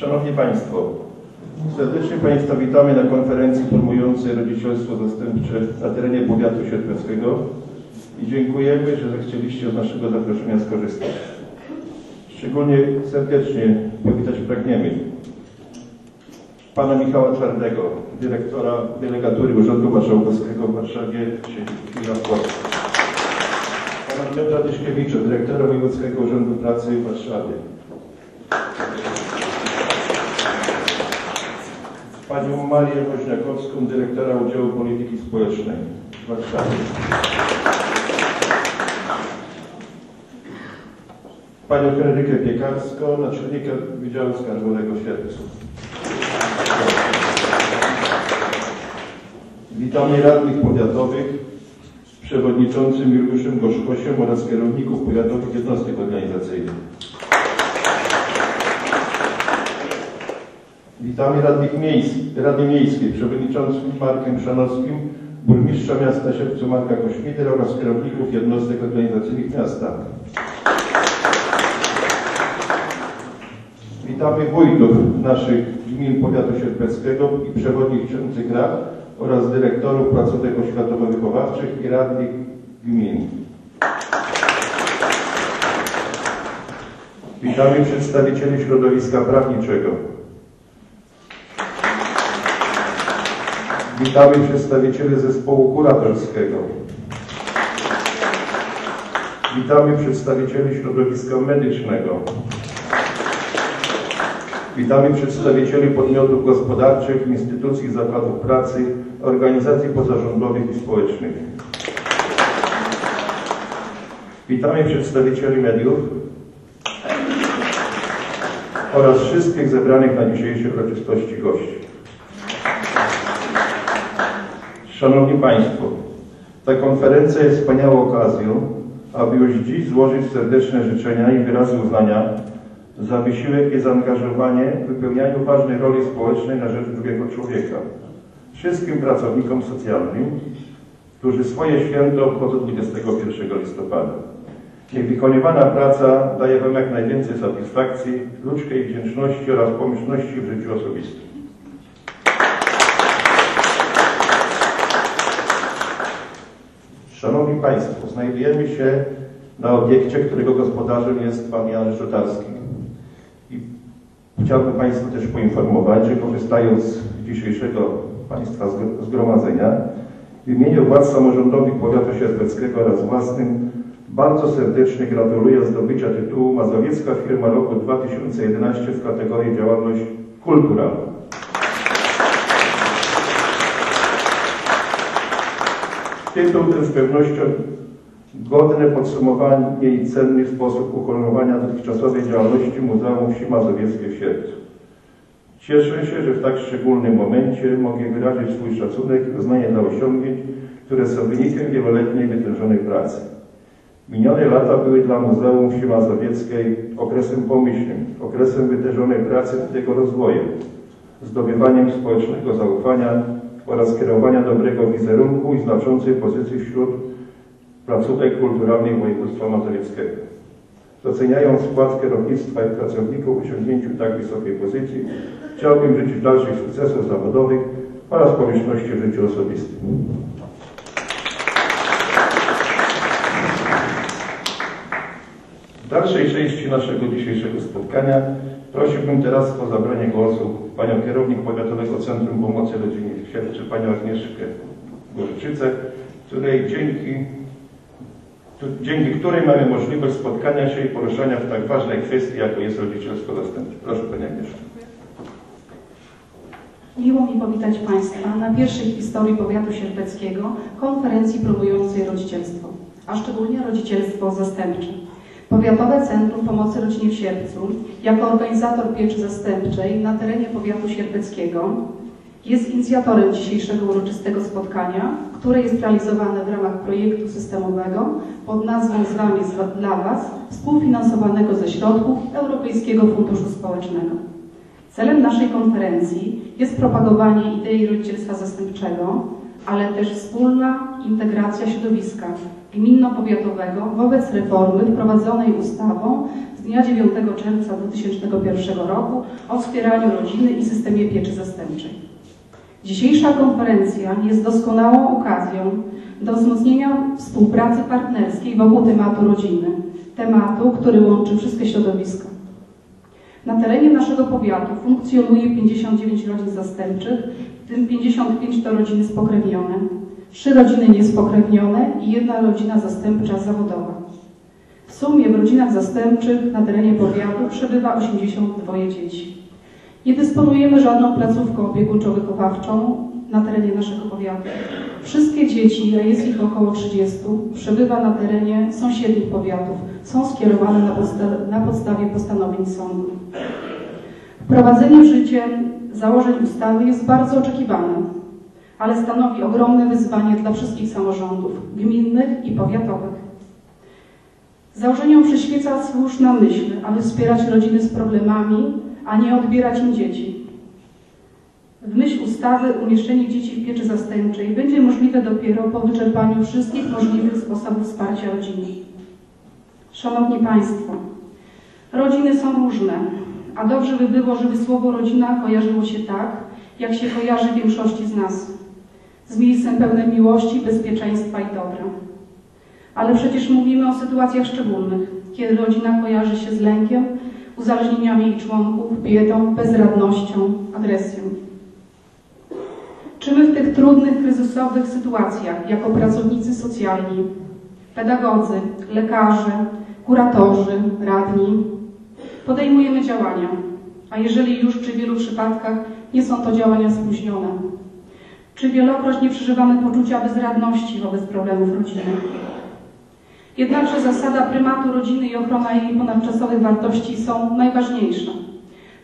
Szanowni Państwo, serdecznie Państwa witamy na konferencji promującej rodzicielstwo zastępcze na terenie powiatu sierpeckiego i dziękujemy, że zechcieliście z naszego zaproszenia skorzystać. Szczególnie serdecznie powitać pragniemy pana Michała Twardego, dyrektora delegatury Urzędu Marszałkowskiego w Warszawie, siedzibki w Polsce. Pana Piotra Tyszkiewicza, dyrektora Wojewódzkiego Urzędu Pracy w Warszawie. Panią Marię Woźniakowską, dyrektora Udziału Polityki Społecznej w Warszawie. Panią Henrykę Piekarską, naczelnika Wydziału Skarbowego w Sierpcu. Witamy radnych powiatowych przewodniczącym Juliuszem Gorzkosiem oraz kierowników powiatowych jednostek organizacyjnych. Witamy radnych miejsc, Rady Miejskiej, przewodniczącym Markiem Szanowskim, burmistrza miasta Sierpcu Marka Kośmiter oraz kierowników jednostek organizacyjnych miasta. Witamy wójtów naszych gmin powiatu sierpeckiego i przewodniczących rad oraz dyrektorów placówek oświatowo-wychowawczych i radnych gmin. Witamy przedstawicieli środowiska prawniczego. Witamy przedstawicieli zespołu kuratorskiego. Witamy przedstawicieli środowiska medycznego. Witamy przedstawicieli podmiotów gospodarczych, instytucji, zakładów pracy, organizacji pozarządowych i społecznych. Witamy przedstawicieli mediów oraz wszystkich zebranych na dzisiejszej uroczystości gości. Szanowni Państwo, ta konferencja jest wspaniałą okazją, aby już dziś złożyć serdeczne życzenia i wyrazy uznania za wysiłek i zaangażowanie w wypełnianiu ważnej roli społecznej na rzecz drugiego człowieka. Wszystkim pracownikom socjalnym, którzy swoje święto obchodzą 21 listopada. Niech wykonywana praca daje Wam jak najwięcej satysfakcji, ludzkiej wdzięczności oraz pomyślności w życiu osobistym. Szanowni Państwo, znajdujemy się na obiekcie, którego gospodarzem jest Pan Jan Rzutarski. I chciałbym Państwa też poinformować, że korzystając z dzisiejszego Państwa zgromadzenia, w imieniu władz samorządowych powiatu sierpeckiego oraz własnym bardzo serdecznie gratuluję zdobycia tytułu Mazowiecka Firma Roku 2011 w kategorii działalność kulturalna. Tytuł ten z pewnością godne podsumowanie i cenny sposób uhonorowania dotychczasowej działalności Muzeum Wsi Mazowieckiej w Sierpcu. Cieszę się, że w tak szczególnym momencie mogę wyrazić swój szacunek i uznanie dla osiągnięć, które są wynikiem wieloletniej wytężonej pracy. Minione lata były dla Muzeum Wsi Mazowieckiej okresem pomyślnym, okresem wytężonej pracy nad jego rozwojem, zdobywaniem społecznego zaufania oraz kierowania dobrego wizerunku i znaczącej pozycji wśród placówek kulturalnych województwa mazowieckiego. Doceniając wkład kierownictwa i pracowników w osiągnięciu tak wysokiej pozycji, chciałbym życzyć dalszych sukcesów zawodowych oraz pomyślności w życiu osobistym. W dalszej części naszego dzisiejszego spotkania prosiłbym teraz o zabranie głosu panią kierownik Powiatowego Centrum Pomocy Rodzinie w Sierpczy, panią Agnieszkę Górczycę, której dzięki, dzięki której mamy możliwość spotkania się i poruszania w tak ważnej kwestii, jaką jest rodzicielstwo zastępcze. Proszę Pani Agnieszka. Miło mi powitać Państwa na pierwszej historii powiatu sierpeckiego konferencji promującej rodzicielstwo, a szczególnie rodzicielstwo zastępcze. Powiatowe Centrum Pomocy Rodzinie w Sierpcu, jako organizator pieczy zastępczej na terenie powiatu sierpeckiego, jest inicjatorem dzisiejszego uroczystego spotkania, które jest realizowane w ramach projektu systemowego pod nazwą Z Wami dla Was, współfinansowanego ze środków Europejskiego Funduszu Społecznego. Celem naszej konferencji jest propagowanie idei rodzicielstwa zastępczego, ale też wspólna integracja środowiska gminno-powiatowego wobec reformy wprowadzonej ustawą z dnia 9 czerwca 2001 roku o wspieraniu rodziny i systemie pieczy zastępczej. Dzisiejsza konferencja jest doskonałą okazją do wzmocnienia współpracy partnerskiej wokół tematu rodziny, tematu, który łączy wszystkie środowiska. Na terenie naszego powiatu funkcjonuje 59 rodzin zastępczych, w tym 55 to rodziny spokrewnione, 3 rodziny niespokrewnione i jedna rodzina zastępcza zawodowa. W sumie w rodzinach zastępczych na terenie powiatu przebywa 82 dzieci. Nie dysponujemy żadną placówką opiekuńczo-wychowawczą na terenie naszego powiatu. Wszystkie dzieci, a jest ich około 30, przebywa na terenie sąsiednich powiatów. Są skierowane na, na podstawie postanowień sądu. Wprowadzenie w życie założeń ustawy jest bardzo oczekiwane, ale stanowi ogromne wyzwanie dla wszystkich samorządów gminnych i powiatowych. Założeniom przyświeca słuszna myśl, aby wspierać rodziny z problemami, a nie odbierać im dzieci. W myśl ustawy umieszczenie dzieci w pieczy zastępczej będzie możliwe dopiero po wyczerpaniu wszystkich możliwych sposobów wsparcia rodziny. Szanowni Państwo, rodziny są różne, a dobrze by było, żeby słowo rodzina kojarzyło się tak, jak się kojarzy większości z nas. Z miejscem pełnym miłości, bezpieczeństwa i dobra. Ale przecież mówimy o sytuacjach szczególnych, kiedy rodzina kojarzy się z lękiem, uzależnieniami jej członków, biedą, bezradnością, agresją. Czy my w tych trudnych, kryzysowych sytuacjach, jako pracownicy socjalni, pedagodzy, lekarze, kuratorzy, radni, podejmujemy działania, a jeżeli już, w wielu przypadkach nie są to działania spóźnione? Czy wielokroć nie przeżywamy poczucia bezradności wobec problemów rodziny? Jednakże zasada prymatu rodziny i ochrona jej ponadczasowych wartości są najważniejsze.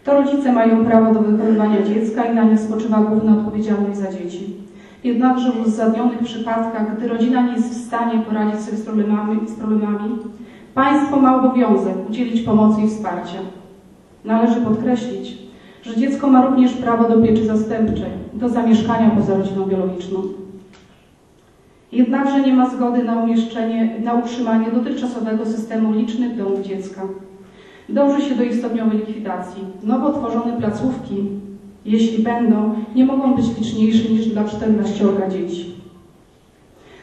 To rodzice mają prawo do wychowywania dziecka i na nich spoczywa główna odpowiedzialność za dzieci. Jednakże w uzasadnionych przypadkach, gdy rodzina nie jest w stanie poradzić sobie z problemami, z problemami, państwo ma obowiązek udzielić pomocy i wsparcia. Należy podkreślić, że dziecko ma również prawo do pieczy zastępczej, do zamieszkania poza rodziną biologiczną. Jednakże nie ma zgody na umieszczenie, na utrzymanie dotychczasowego systemu licznych domów dziecka. Dąży się do ich stopniowej likwidacji. Nowo tworzone placówki, jeśli będą, nie mogą być liczniejsze niż dla 14 dzieci.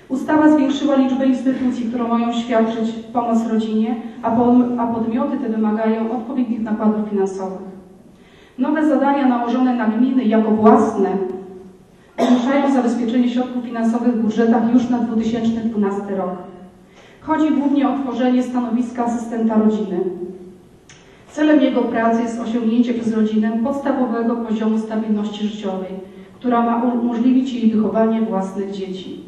Ustawa zwiększyła liczbę instytucji, które mają świadczyć pomoc rodzinie, a, po, a podmioty te wymagają odpowiednich nakładów finansowych. Nowe zadania nałożone na gminy jako własne zwiększają zabezpieczenie środków finansowych w budżetach już na 2012 rok. Chodzi głównie o tworzenie stanowiska asystenta rodziny. Celem jego pracy jest osiągnięcie przez rodzinę podstawowego poziomu stabilności życiowej, która ma umożliwić jej wychowanie własnych dzieci.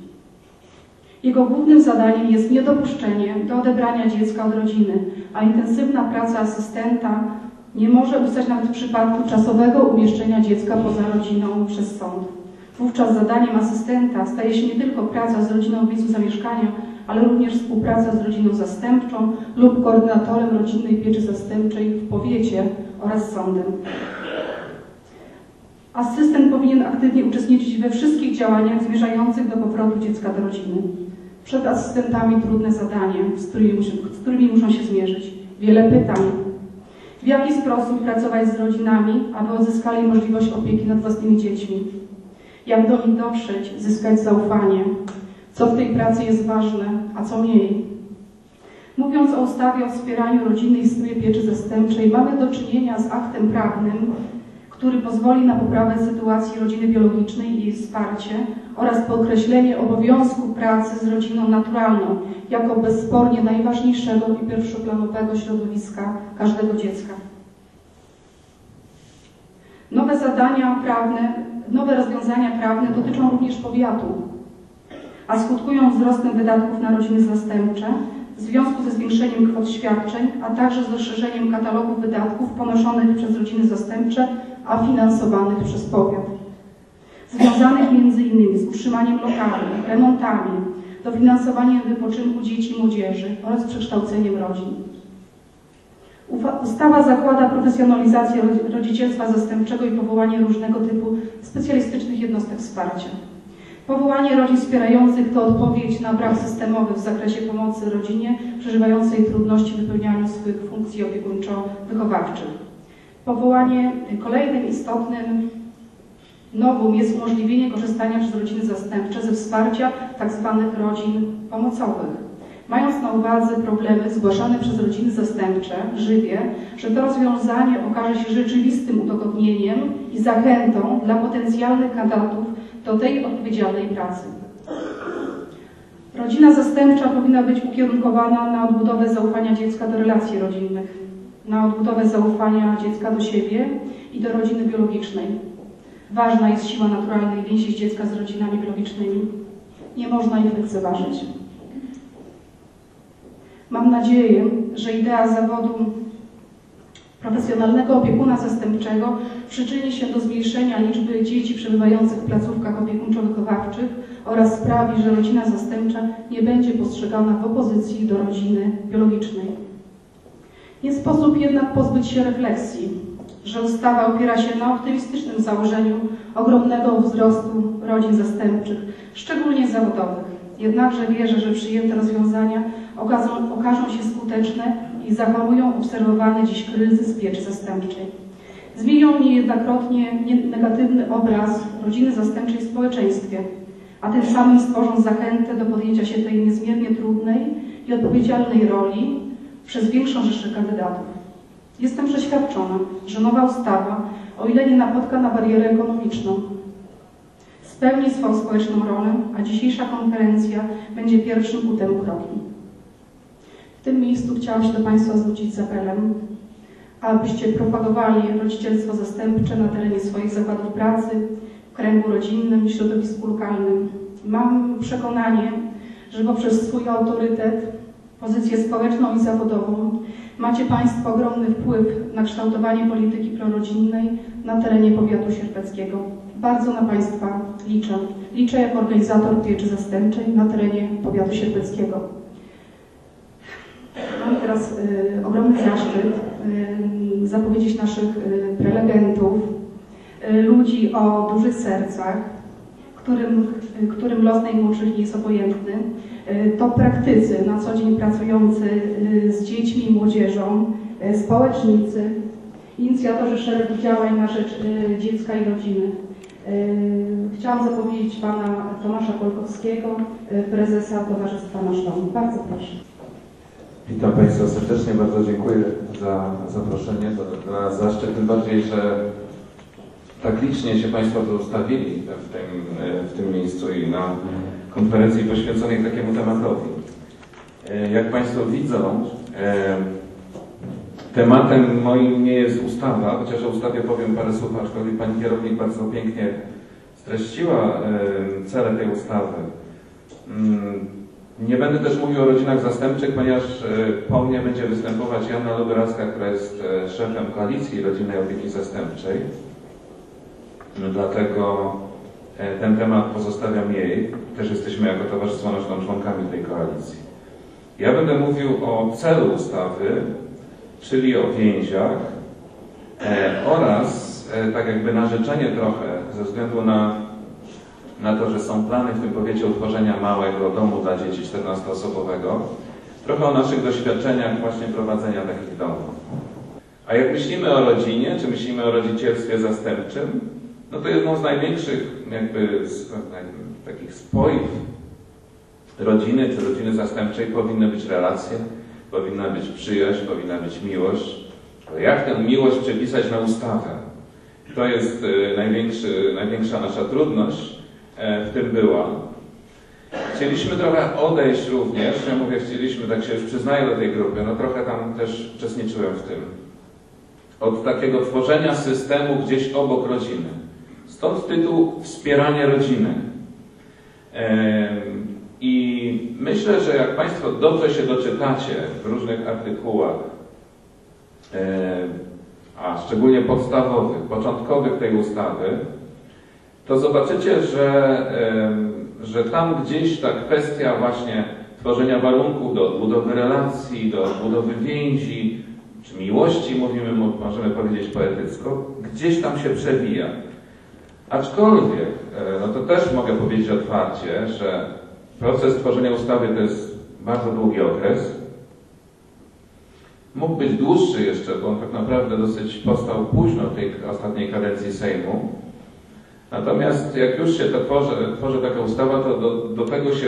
Jego głównym zadaniem jest niedopuszczenie do odebrania dziecka od rodziny, a intensywna praca asystenta nie może ustać nawet w przypadku czasowego umieszczenia dziecka poza rodziną przez sąd. Wówczas zadaniem asystenta staje się nie tylko praca z rodziną w miejscu zamieszkania, ale również współpraca z rodziną zastępczą lub koordynatorem rodzinnej pieczy zastępczej w powiecie oraz sądem. Asystent powinien aktywnie uczestniczyć we wszystkich działaniach zmierzających do powrotu dziecka do rodziny. Przed asystentami trudne zadanie, z którymi, z którymi muszą się zmierzyć. Wiele pytań. W jaki sposób pracować z rodzinami, aby odzyskali możliwość opieki nad własnymi dziećmi? Jak do nich dotrzeć, zyskać zaufanie? Co w tej pracy jest ważne, a co mniej? Mówiąc o ustawie o wspieraniu rodziny i systemie pieczy zastępczej, mamy do czynienia z aktem prawnym, który pozwoli na poprawę sytuacji rodziny biologicznej i jej wsparcie oraz podkreślenie obowiązku pracy z rodziną naturalną jako bezspornie najważniejszego i pierwszoplanowego środowiska każdego dziecka. Nowe zadania prawne, nowe rozwiązania prawne dotyczą również powiatu, a skutkują wzrostem wydatków na rodziny zastępcze w związku ze zwiększeniem kwot świadczeń, a także z rozszerzeniem katalogu wydatków ponoszonych przez rodziny zastępcze, a finansowanych przez powiat. Związanych m.in. z utrzymaniem lokali, remontami, dofinansowaniem wypoczynku dzieci i młodzieży oraz przekształceniem rodzin. Ustawa zakłada profesjonalizację rodzicielstwa zastępczego i powołanie różnego typu specjalistycznych jednostek wsparcia. Powołanie rodzin wspierających to odpowiedź na brak systemowy w zakresie pomocy rodzinie przeżywającej trudności w wypełnianiu swych funkcji opiekuńczo-wychowawczych. Powołanie kolejnym istotnym nowum jest umożliwienie korzystania przez rodziny zastępcze ze wsparcia tzw. rodzin pomocowych. Mając na uwadze problemy zgłaszane przez rodziny zastępcze, żywię, że to rozwiązanie okaże się rzeczywistym udogodnieniem i zachętą dla potencjalnych kandydatów do tej odpowiedzialnej pracy. Rodzina zastępcza powinna być ukierunkowana na odbudowę zaufania dziecka do relacji rodzinnych, na odbudowę zaufania dziecka do siebie i do rodziny biologicznej. Ważna jest siła naturalnej więzi dziecka z rodzinami biologicznymi. Nie można ich lekceważyć. Mam nadzieję, że idea zawodu profesjonalnego opiekuna zastępczego przyczyni się do zmniejszenia liczby dzieci przebywających w placówkach opiekuńczo-wychowawczych oraz sprawi, że rodzina zastępcza nie będzie postrzegana w opozycji do rodziny biologicznej. Nie sposób jednak pozbyć się refleksji, że ustawa opiera się na optymistycznym założeniu ogromnego wzrostu rodzin zastępczych, szczególnie zawodowych. Jednakże wierzę, że przyjęte rozwiązania okazą, okażą się skuteczne i zahamują obserwowany dziś kryzys pieczy zastępczej. Zmienią niejednokrotnie negatywny obraz rodziny zastępczej w społeczeństwie, a tym samym stworzą zachętę do podjęcia się tej niezmiernie trudnej i odpowiedzialnej roli przez większą rzeszę kandydatów. Jestem przeświadczona, że nowa ustawa, o ile nie napotka na barierę ekonomiczną, spełni swoją społeczną rolę, a dzisiejsza konferencja będzie pierwszym ku temu krokiem. W tym miejscu chciałam się do Państwa zwrócić z apelem, abyście propagowali rodzicielstwo zastępcze na terenie swoich zakładów pracy, w kręgu rodzinnym, w środowisku lokalnym. Mam przekonanie, że poprzez swój autorytet, pozycję społeczną i zawodową macie Państwo ogromny wpływ na kształtowanie polityki prorodzinnej na terenie powiatu sierpeckiego. Bardzo na Państwa liczę. Liczę jako organizator pieczy zastępczej na terenie powiatu sierpeckiego. Mam teraz y, ogromny zaszczyt y, zapowiedzieć naszych y, prelegentów, y, ludzi o dużych sercach, którym, y, którym los najmłodszych nie jest obojętny. Y, To praktycy na co dzień pracujący y, z dziećmi i młodzieżą, y, społecznicy, inicjatorzy szeregu działań na rzecz y, dziecka i rodziny. Y, Chciałam zapowiedzieć pana Tomasza Kolkowskiego, y, prezesa Towarzystwa Nasz Dom. Bardzo proszę. Witam Państwa serdecznie, bardzo dziękuję za zaproszenie. To dla nas zaszczyt, tym bardziej, że tak licznie się Państwo tu ustawili w tym, w tym miejscu i na konferencji poświęconej takiemu tematowi. E, Jak Państwo widzą, e, tematem moim nie jest ustawa, chociaż o ustawie powiem parę słów, aczkolwiek Pani Kierownik bardzo pięknie streściła e, cele tej ustawy. Mm, nie będę też mówił o rodzinach zastępczych, ponieważ po mnie będzie występować Joanna Luberaska, która jest szefem Koalicji Rodzinnej Opieki Zastępczej. No, Dlatego ten temat pozostawiam jej. Też jesteśmy jako Towarzystwo Dom członkami tej koalicji. Ja będę mówił o celu ustawy, czyli o więziach e, oraz e, tak jakby narzeczenie trochę ze względu na na to, że są plany w tym powiecie utworzenia małego domu dla dzieci 14-osobowego, trochę o naszych doświadczeniach właśnie prowadzenia takich domów. A jak myślimy o rodzinie, czy myślimy o rodzicielstwie zastępczym, no to jedną z największych jakby z, takich spojów rodziny czy rodziny zastępczej powinny być relacje, powinna być przyjaźń, powinna być miłość. Ale jak tę miłość przepisać na ustawę? To jest największy, największa nasza trudność e, w tym była. Chcieliśmy trochę odejść również, ja mówię chcieliśmy, tak się już przyznaję do tej grupy, no trochę tam też uczestniczyłem w tym. Od takiego tworzenia systemu gdzieś obok rodziny. Stąd tytuł Wspieranie rodziny. I myślę, że jak Państwo dobrze się doczytacie w różnych artykułach, a szczególnie podstawowych, początkowych tej ustawy, to zobaczycie, że, że tam gdzieś ta kwestia właśnie tworzenia warunków do odbudowy relacji, do odbudowy więzi, czy miłości, mówimy, mo- możemy powiedzieć poetycko, gdzieś tam się przewija. Aczkolwiek, e, no to też mogę powiedzieć otwarcie, że proces tworzenia ustawy to jest bardzo długi okres. Mógł być dłuższy jeszcze, bo on tak naprawdę dosyć powstał późno w tej ostatniej kadencji Sejmu. Natomiast jak już się to tworzy, tworzy taka ustawa, to do, do tego się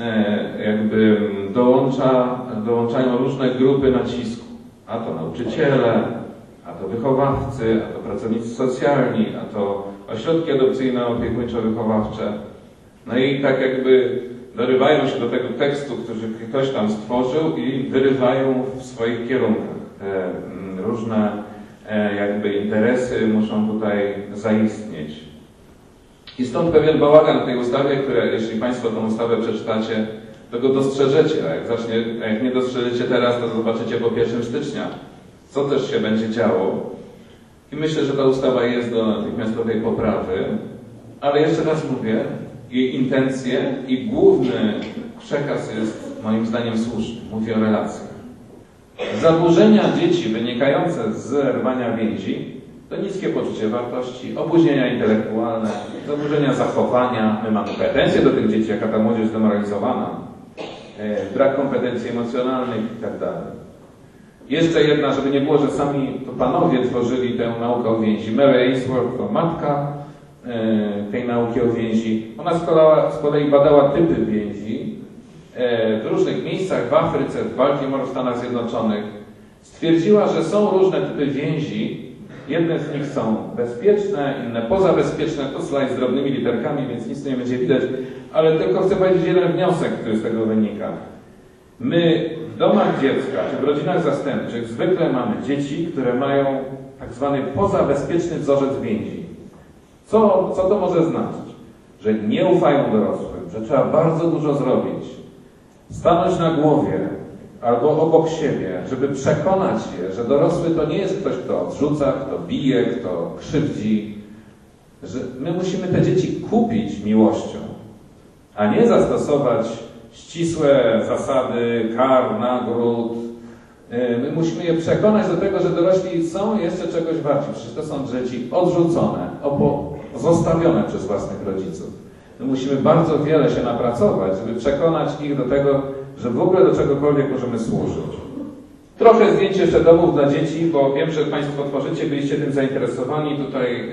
e, jakby dołącza, dołączają różne grupy nacisku. A to nauczyciele, a to wychowawcy, a to pracownicy socjalni, a to ośrodki adopcyjno-opiekuńczo-wychowawcze. No i tak jakby dorywają się do tego tekstu, który ktoś tam stworzył i wyrywają w swoich kierunkach. Te mm, różne e, jakby interesy muszą tutaj zaistnieć. I stąd pewien bałagan w tej ustawie, które jeśli Państwo tę ustawę przeczytacie, to go dostrzeżecie, a jak, zacznie, a jak nie dostrzeżecie teraz, to zobaczycie po 1 stycznia, co też się będzie działo. I myślę, że ta ustawa jest do natychmiastowej poprawy, ale jeszcze raz mówię, jej intencje i główny przekaz jest moim zdaniem słuszny. Mówię o relacjach. Zaburzenia dzieci wynikające z zerwania więzi to niskie poczucie wartości, opóźnienia intelektualne, zaburzenia zachowania. My mamy pretensje do tych dzieci, jaka ta młodzież zdemoralizowana, e, brak kompetencji emocjonalnych itd. Jeszcze jedna, żeby nie było, że sami to panowie tworzyli tę naukę o więzi. Mary Ainsworth to matka e, tej nauki o więzi. Ona z kolei, badała typy więzi e, w różnych miejscach w Afryce, w Baltimore, w Stanach Zjednoczonych. Stwierdziła, że są różne typy więzi. Jedne z nich są bezpieczne, inne pozabezpieczne. To slajd z drobnymi literkami, więc nic nie będzie widać. Ale tylko chcę powiedzieć jeden wniosek, który z tego wynika. My w domach dziecka czy w rodzinach zastępczych zwykle mamy dzieci, które mają tak zwany pozabezpieczny wzorzec więzi. Co, co to może znaczyć? Że nie ufają dorosłym, że trzeba bardzo dużo zrobić, stanąć na głowie albo obok siebie, żeby przekonać je, że dorosły to nie jest ktoś, kto odrzuca, kto bije, kto krzywdzi, że my musimy te dzieci kupić miłością, a nie zastosować ścisłe zasady kar, nagród. Yy, My musimy je przekonać do tego, że dorośli są jeszcze czegoś warci. Przecież to są dzieci odrzucone, opo- zostawione przez własnych rodziców. My musimy bardzo wiele się napracować, żeby przekonać ich do tego, że w ogóle do czegokolwiek możemy służyć. Trochę zdjęć jeszcze domów dla dzieci, bo wiem, że Państwo tworzycie, byliście tym zainteresowani tutaj,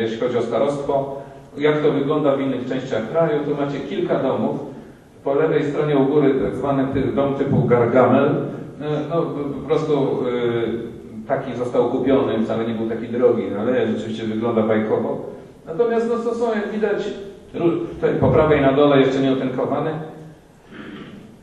jeśli chodzi o starostwo. Jak to wygląda w innych częściach kraju? Tu macie kilka domów. Po lewej stronie u góry tak zwany dom typu Gargamel. E, No, po prostu e, taki został kupiony, wcale nie był taki drogi, ale rzeczywiście wygląda bajkowo. Natomiast no, to są, jak widać, tutaj po prawej na dole jeszcze nie otynkowane.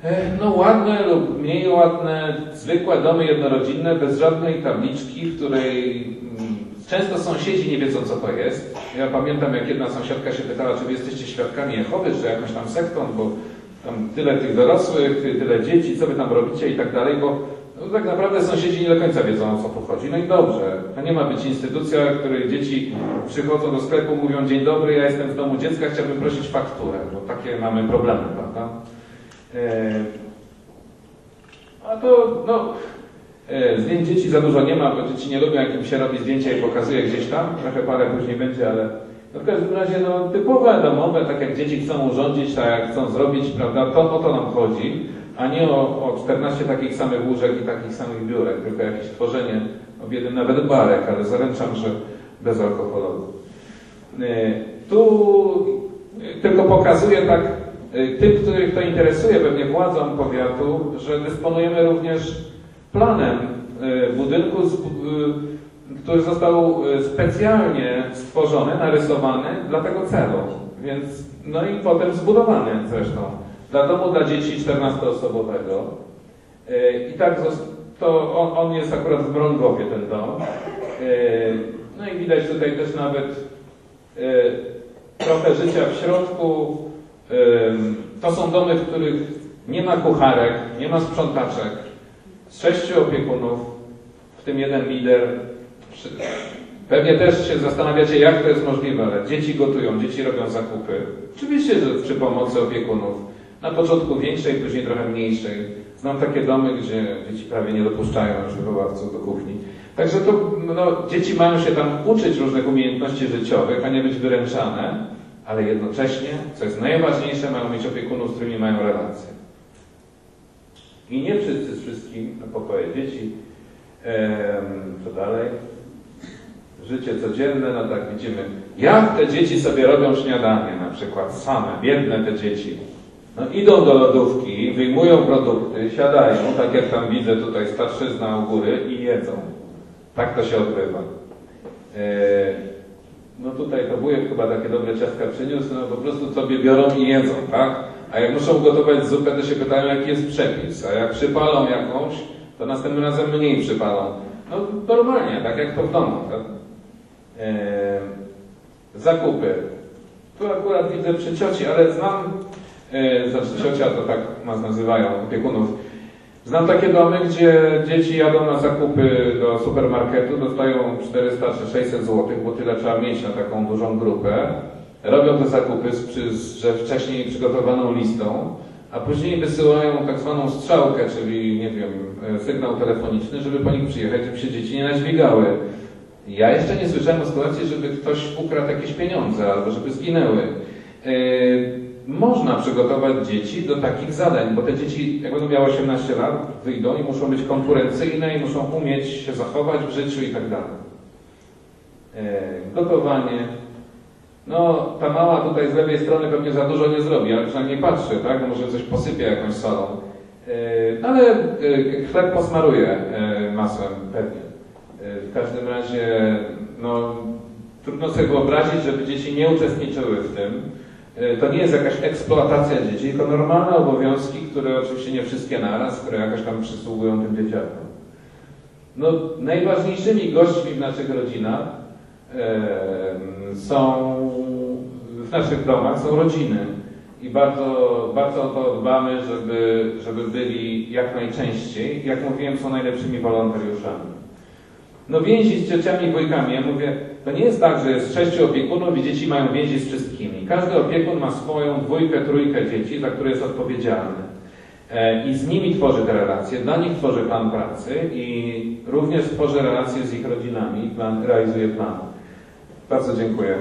E, No ładne lub mniej ładne, zwykłe domy jednorodzinne, bez żadnej tabliczki, w której mm, często sąsiedzi nie wiedzą, co to jest. Ja pamiętam, jak jedna sąsiadka się pytała, czy wy jesteście świadkami Jehowy, czy jakąś tam sektą, bo tam tyle tych dorosłych, tyle dzieci, co wy tam robicie i tak dalej, bo no, tak naprawdę sąsiedzi nie do końca wiedzą, o co tu chodzi. No i dobrze, to nie ma być instytucja, w której dzieci przychodzą do sklepu, mówią dzień dobry, ja jestem w domu dziecka, chciałbym prosić fakturę, bo takie mamy problemy, prawda? E, A to, no, e, zdjęć dzieci za dużo nie ma, bo dzieci nie lubią, jak im się robi zdjęcia i pokazuje gdzieś tam. Trochę parę później będzie, ale no w każdym razie no, typowe, domowe, tak jak dzieci chcą urządzić, tak jak chcą zrobić, prawda, to o to nam chodzi, a nie o, o 14 takich samych łóżek i takich samych biurek, tylko jakieś tworzenie, no w jednym nawet barek, ale zaręczam, że bezalkoholowy. E, Tu e, tylko pokazuję tak e, tym, których to interesuje pewnie władzom powiatu, że dysponujemy również planem e, budynku, z- który został e, specjalnie stworzony, narysowany dla tego celu. Więc, no i potem zbudowany zresztą. Dla domu dla dzieci 14-osobowego. E, I tak to on, on jest akurat w Mrągowie, ten dom. E, No i widać tutaj też nawet trochę życia w środku. To są domy, w których nie ma kucharek, nie ma sprzątaczek, z sześciu opiekunów, w tym jeden lider. Pewnie też się zastanawiacie, jak to jest możliwe, ale dzieci gotują, dzieci robią zakupy. Oczywiście, że przy pomocy opiekunów. Na początku większej, później trochę mniejszej. Znam takie domy, gdzie dzieci prawie nie dopuszczają wychowawców do kuchni. Także to no, dzieci mają się tam uczyć różnych umiejętności życiowych, a nie być wyręczane, ale jednocześnie, co jest najważniejsze, mają mieć opiekunów, z którymi mają relacje. I nie wszyscy z wszystkim, no pokoje dzieci, em, co dalej, życie codzienne, no tak widzimy, jak te dzieci sobie robią śniadanie, na przykład same, biedne te dzieci. No idą do lodówki, wyjmują produkty, siadają, tak jak tam widzę tutaj starszyzna u góry i jedzą. Tak to się odbywa. E, No tutaj to wujek chyba takie dobre ciastka przyniósł, no po prostu sobie biorą i jedzą, tak? A jak muszą gotować zupę, to się pytają, jaki jest przepis. A jak przypalą jakąś, to następnym razem mniej przypalą. No normalnie, tak jak to w domu, tak? E, zakupy. Tu akurat widzę przy cioci, ale znam, e, znaczy ciocia to tak nas nazywają, opiekunów. Znam takie domy, gdzie dzieci jadą na zakupy do supermarketu, dostają 400 czy 600 zł, bo tyle trzeba mieć na taką dużą grupę. Robią te zakupy z, z wcześniej przygotowaną listą, a później wysyłają tak zwaną strzałkę, czyli nie wiem, e, sygnał telefoniczny, żeby po nich przyjechać, żeby się dzieci nie naźwigały. Ja jeszcze nie słyszałem o sytuacji, żeby ktoś ukradł jakieś pieniądze albo żeby zginęły. Yy, można przygotować dzieci do takich zadań, bo te dzieci, jak będą miały 18 lat, wyjdą i muszą być konkurencyjne i muszą umieć się zachować w życiu i tak dalej. Yy, gotowanie. No, ta mała tutaj z lewej strony pewnie za dużo nie zrobi, ale przynajmniej patrzy, tak? No może coś posypie jakąś solą. Yy, ale chleb posmaruje masłem pewnie. W każdym razie, no, trudno sobie wyobrazić, żeby dzieci nie uczestniczyły w tym. Yy, To nie jest jakaś eksploatacja dzieci, tylko normalne obowiązki, które oczywiście nie wszystkie naraz, które jakoś tam przysługują tym dzieciakom. No, najważniejszymi gośćmi w naszych rodzinach em, są, w naszych domach są rodziny. I bardzo, bardzo o to dbamy, żeby, żeby byli jak najczęściej. Jak mówiłem, są najlepszymi wolontariuszami. No więzi z ciociami i wujkami. Ja mówię, to nie jest tak, że jest sześciu opiekunów i dzieci mają więzi z wszystkimi. Każdy opiekun ma swoją dwójkę, trójkę dzieci, za które jest odpowiedzialny. E, I z nimi tworzy te relacje, dla nich tworzy plan pracy i również tworzy relacje z ich rodzinami, plan, realizuje plan. Bardzo dziękuję.